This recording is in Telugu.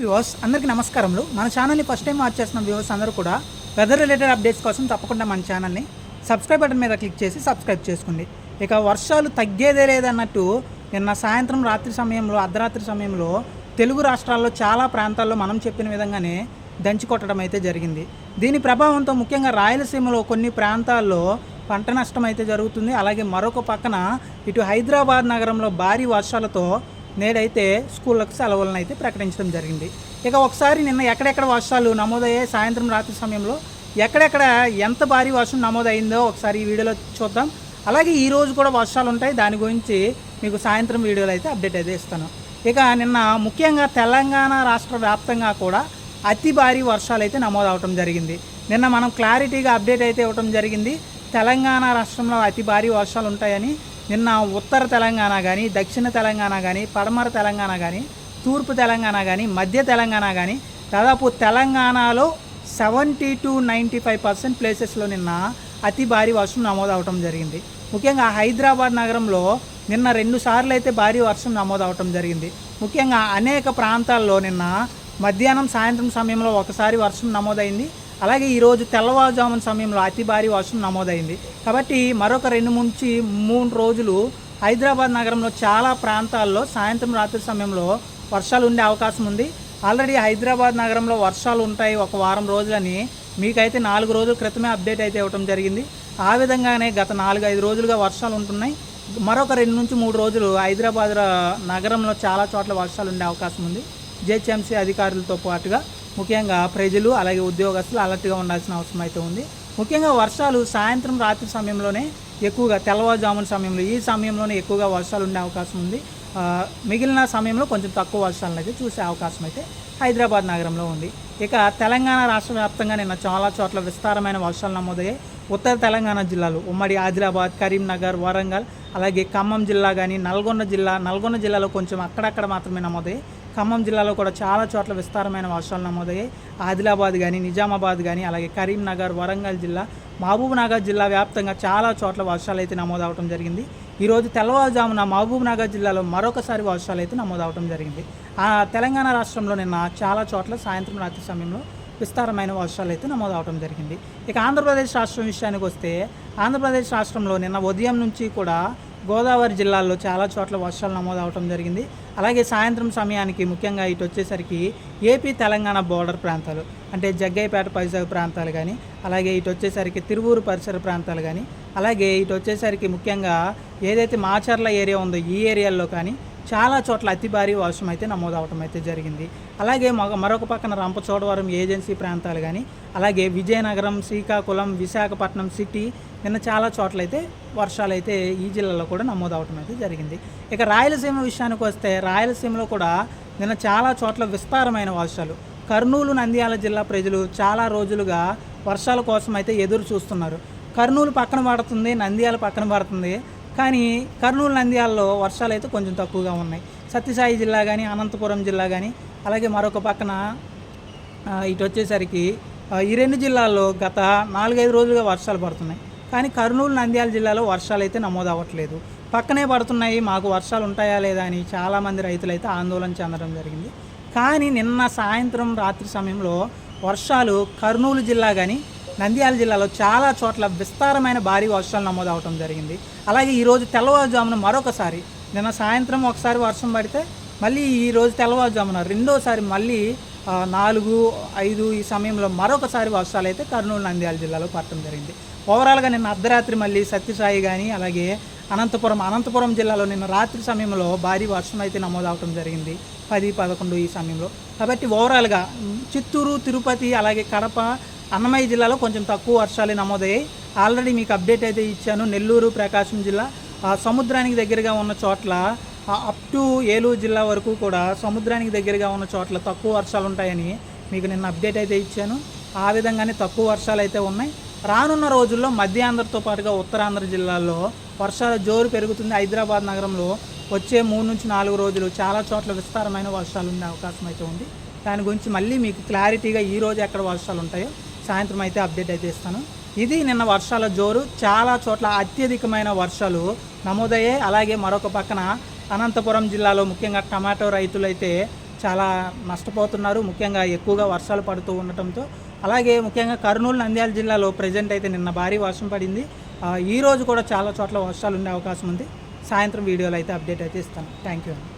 వ్యూవర్స్ అందరికీ నమస్కారములు. మన ఛానల్ని ఫస్ట్ టైం వాచ్ చేస్తున్న వ్యూవర్స్ అందరూ కూడా వెదర్ రిలేటెడ్ అప్డేట్స్ కోసం తప్పకుండా మన ఛానల్ని సబ్స్క్రైబ్ బటన్ మీద క్లిక్ చేసి సబ్స్క్రైబ్ చేసుకోండి. ఇక వర్షాలు తగ్గేదే లేదన్నట్టు నిన్న సాయంత్రం రాత్రి సమయంలో అర్ధరాత్రి సమయంలో తెలుగు రాష్ట్రాల్లో చాలా ప్రాంతాల్లో మనం చెప్పిన విధంగానే దంచి కొట్టడం అయితే జరిగింది. దీని ప్రభావంతో ముఖ్యంగా రాయలసీమలో కొన్ని ప్రాంతాల్లో పంట నష్టం అయితే జరుగుతుంది. అలాగే మరొక పక్కన ఇటు హైదరాబాద్ నగరంలో భారీ వర్షాలతో నేడైతే స్కూళ్ళకు సెలవులను అయితే ప్రకటించడం జరిగింది. ఇక ఒకసారి నిన్న ఎక్కడెక్కడ వర్షాలు నమోదయ్యాయి సాయంత్రం రాత్రి సమయంలో ఎక్కడెక్కడ ఎంత భారీ వర్షం నమోదైందో ఒకసారి ఈ వీడియోలో చూద్దాం. అలాగే ఈ రోజు కూడా వర్షాలు ఉంటాయి దాని గురించి మీకు సాయంత్రం వీడియోలో అయితే అప్డేట్ అయితే ఇస్తాను. ఇక నిన్న ముఖ్యంగా తెలంగాణ రాష్ట్ర వ్యాప్తంగా కూడా అతి భారీ వర్షాలు అయితే నమోదవటం జరిగింది. నిన్న మనం క్లారిటీగా అప్డేట్ అయితే ఇవ్వటం జరిగింది. తెలంగాణ రాష్ట్రంలో అతి భారీ వర్షాలు ఉంటాయని నిన్న ఉత్తర తెలంగాణ కానీ దక్షిణ తెలంగాణ కానీ పడమర తెలంగాణ కానీ తూర్పు తెలంగాణ కానీ మధ్య తెలంగాణ కానీ దాదాపు తెలంగాణలో seventy to ninety five percent ప్లేసెస్లో నిన్న అతి భారీ వర్షం నమోదవటం జరిగింది. ముఖ్యంగా హైదరాబాద్ నగరంలో నిన్న రెండు సార్లు అయితే భారీ వర్షం నమోదవటం జరిగింది. ముఖ్యంగా అనేక ప్రాంతాల్లో నిన్న మధ్యాహ్నం సాయంత్రం సమయంలో ఒకసారి వర్షం నమోదైంది. అలాగే ఈరోజు తెల్లవారుజామున సమయంలో అతి భారీ వర్షం నమోదైంది. కాబట్టి మరొక రెండు నుంచి మూడు రోజులు హైదరాబాద్ నగరంలో చాలా ప్రాంతాల్లో సాయంత్రం రాత్రి సమయంలో వర్షాలు ఉండే అవకాశం ఉంది. ఆల్రెడీ హైదరాబాద్ నగరంలో వర్షాలు ఉంటాయి ఒక వారం రోజులని. మీకైతే నాలుగు రోజుల క్రితమే అప్డేట్ అయితే ఇవ్వడం జరిగింది. ఆ విధంగానే గత నాలుగు ఐదు రోజులుగా వర్షాలు ఉంటున్నాయి. మరొక రెండు నుంచి మూడు రోజులు హైదరాబాద్ నగరంలో చాలా చోట్ల వర్షాలు ఉండే అవకాశం ఉంది. జేహెచ్ఎంసీ అధికారులతో పాటుగా ముఖ్యంగా ప్రజలు అలాగే ఉద్యోగస్తులు అలర్ట్గా ఉండాల్సిన అవసరం అయితే ఉంది. ముఖ్యంగా వర్షాలు సాయంత్రం రాత్రి సమయంలోనే ఎక్కువగా తెల్లవారుజామున సమయంలో ఈ సమయంలోనే ఎక్కువగా వర్షాలు ఉండే అవకాశం ఉంది. మిగిలిన సమయంలో కొంచెం తక్కువ వర్షాలను అయితే చూసే అవకాశం అయితే హైదరాబాద్ నగరంలో ఉంది. ఇక తెలంగాణ రాష్ట్ర వ్యాప్తంగా నిన్న చాలా చోట్ల విస్తారమైన వర్షాలు నమోదయ్యాయి. ఉత్తర తెలంగాణ జిల్లాలు ఉమ్మడి ఆదిలాబాద్ కరీంనగర్ వరంగల్ అలాగే ఖమ్మం జిల్లా కానీ నల్గొండ జిల్లా నల్గొండ జిల్లాలో కొంచెం అక్కడక్కడ మాత్రమే నమోదయ్యాయి. ఖమ్మం జిల్లాలో కూడా చాలా చోట్ల విస్తారమైన వర్షాలు నమోదయ్యాయి. ఆదిలాబాద్ కానీ నిజామాబాద్ కానీ అలాగే కరీంనగర్ వరంగల్ జిల్లా మహబూబ్నగర్ జిల్లా వ్యాప్తంగా చాలా చోట్ల వర్షాలు అయితే నమోదవడం జరిగింది ఈరోజు తెల్లవారుజామున మహబూబ్నగర్ జిల్లాలో మరొకసారి వర్షాలు అయితే నమోదవడం జరిగింది. ఆ తెలంగాణ రాష్ట్రంలో నిన్న చాలా చోట్ల సాయంత్రం రాత్రి సమయంలో విస్తారమైన వర్షాలు అయితే నమోదవడం జరిగింది. ఇక ఆంధ్రప్రదేశ్ రాష్ట్రం విషయానికి వస్తే ఆంధ్రప్రదేశ్ రాష్ట్రంలో నిన్న ఉదయం నుంచి కూడా గోదావరి జిల్లాల్లో చాలా చోట్ల వర్షాలు నమోదవడం జరిగింది. అలాగే సాయంత్రం సమయానికి ముఖ్యంగా ఇటు వచ్చేసరికి ఏపీ తెలంగాణ బోర్డర్ ప్రాంతాలు అంటే జగ్గైపేట పరిసర ప్రాంతాలు కానీ అలాగే ఇటు వచ్చేసరికి తిరువూరు పరిసర ప్రాంతాలు కానీ అలాగే ఇటు వచ్చేసరికి ముఖ్యంగా ఏదైతే మాచర్ల ఏరియా ఉందో ఈ ఏరియాల్లో కానీ చాలా చోట్ల అతి భారీ వర్షం అయితే నమోదవటం అయితే జరిగింది. అలాగే మగ మరొక పక్కన రంపచోడవరం ఏజెన్సీ ప్రాంతాలు కానీ అలాగే విజయనగరం శ్రీకాకుళం విశాఖపట్నం సిటీ నిన్న చాలా చోట్ల అయితే వర్షాలు అయితే ఈ జిల్లాలో కూడా నమోదవటం అయితే జరిగింది. ఇక రాయలసీమ విషయానికి వస్తే రాయలసీమలో కూడా నిన్న చాలా చోట్ల విస్తారమైన వర్షాలు. కర్నూలు నంద్యాల జిల్లా ప్రజలు చాలా రోజులుగా వర్షాల కోసం అయితే ఎదురు చూస్తున్నారు. కర్నూలు పక్కన పడుతుంది నంద్యాల పక్కన పడుతుంది. కానీ కర్నూలు నంద్యాలలో వర్షాలు అయితే కొంచెం తక్కువగా ఉన్నాయి. సత్యసాయి జిల్లా కానీ అనంతపురం జిల్లా కానీ అలాగే మరొక పక్కన ఇటు వచ్చేసరికి ఈ రెండు జిల్లాల్లో గత నాలుగైదు రోజులుగా వర్షాలు పడుతున్నాయి. కానీ కర్నూలు నంద్యాల జిల్లాలో వర్షాలు అయితే నమోదు అవ్వట్లేదు పక్కనే పడుతున్నాయి మాకు వర్షాలు ఉంటాయా లేదా అని చాలామంది రైతులు అయితే ఆందోళన చెందడం జరిగింది. కానీ నిన్న సాయంత్రం రాత్రి సమయంలో వర్షాలు కర్నూలు జిల్లా కానీ నంద్యాల జిల్లాలో చాలా చోట్ల విస్తారమైన భారీ వర్షాలు నమోదు అవడం జరిగింది. అలాగే ఈరోజు తెల్లవారుజామున మరొకసారి నిన్న సాయంత్రం ఒకసారి వర్షం పడితే మళ్ళీ ఈరోజు తెల్లవారుజామున రెండోసారి మళ్ళీ నాలుగు ఐదు ఈ సమయంలో మరొకసారి వర్షాలు అయితే కర్నూలు నంద్యాల జిల్లాలో పడటం జరిగింది. ఓవరాల్గా నిన్న అర్ధరాత్రి మళ్ళీ సత్యసాయి కానీ అలాగే అనంతపురం అనంతపురం జిల్లాలో నిన్న రాత్రి సమయంలో భారీ వర్షం అయితే నమోదు అవటం జరిగింది. పది పదకొండు ఈ సమయంలో. కాబట్టి ఓవరాల్గా చిత్తూరు తిరుపతి అలాగే కడప అన్నమయ్య జిల్లాలో కొంచెం తక్కువ వర్షాలు నమోదయ్యాయి. ఆల్రెడీ మీకు అప్డేట్ అయితే ఇచ్చాను. నెల్లూరు ప్రకాశం జిల్లా సముద్రానికి దగ్గరగా ఉన్న చోట్ల అప్ టు ఏలూరు జిల్లా వరకు కూడా సముద్రానికి దగ్గరగా ఉన్న చోట్ల తక్కువ వర్షాలు ఉంటాయని మీకు నిన్న అప్డేట్ అయితే ఇచ్చాను. ఆ విధంగానే తక్కువ వర్షాలు అయితే ఉన్నాయి. రానున్న రోజుల్లో మధ్యాంధ్రతో పాటుగా ఉత్తరాంధ్ర జిల్లాల్లో వర్షాల జోరు పెరుగుతుంది. హైదరాబాద్ నగరంలో వచ్చే మూడు నుంచి నాలుగు రోజులు చాలా చోట్ల విస్తారమైన వర్షాలు ఉండే అవకాశం అయితే ఉంది. దాని గురించి మళ్ళీ మీకు క్లారిటీగా ఈ రోజు ఎక్కడ వర్షాలు ఉంటాయో సాయంత్రం అయితే అప్డేట్ అయితే ఇస్తాను. ఇది నిన్న వర్షాల జోరు చాలా చోట్ల అత్యధికమైన వర్షాలు నమోదయ్యాయి. అలాగే మరొక పక్కన అనంతపురం జిల్లాలో ముఖ్యంగా టమాటో రైతులైతే చాలా నష్టపోతున్నారు. ముఖ్యంగా ఎక్కువగా వర్షాలు పడుతూ ఉండటంతో అలాగే ముఖ్యంగా కర్నూలు నంద్యాల జిల్లాలో ప్రజెంట్ అయితే నిన్న భారీ వర్షం పడింది. ఈరోజు కూడా చాలా చోట్ల వర్షాలు ఉండే అవకాశం ఉంది. సాయంత్రం వీడియోలో అయితే అప్డేట్ అయితే ఇస్తాను. థ్యాంక్ యూ అండి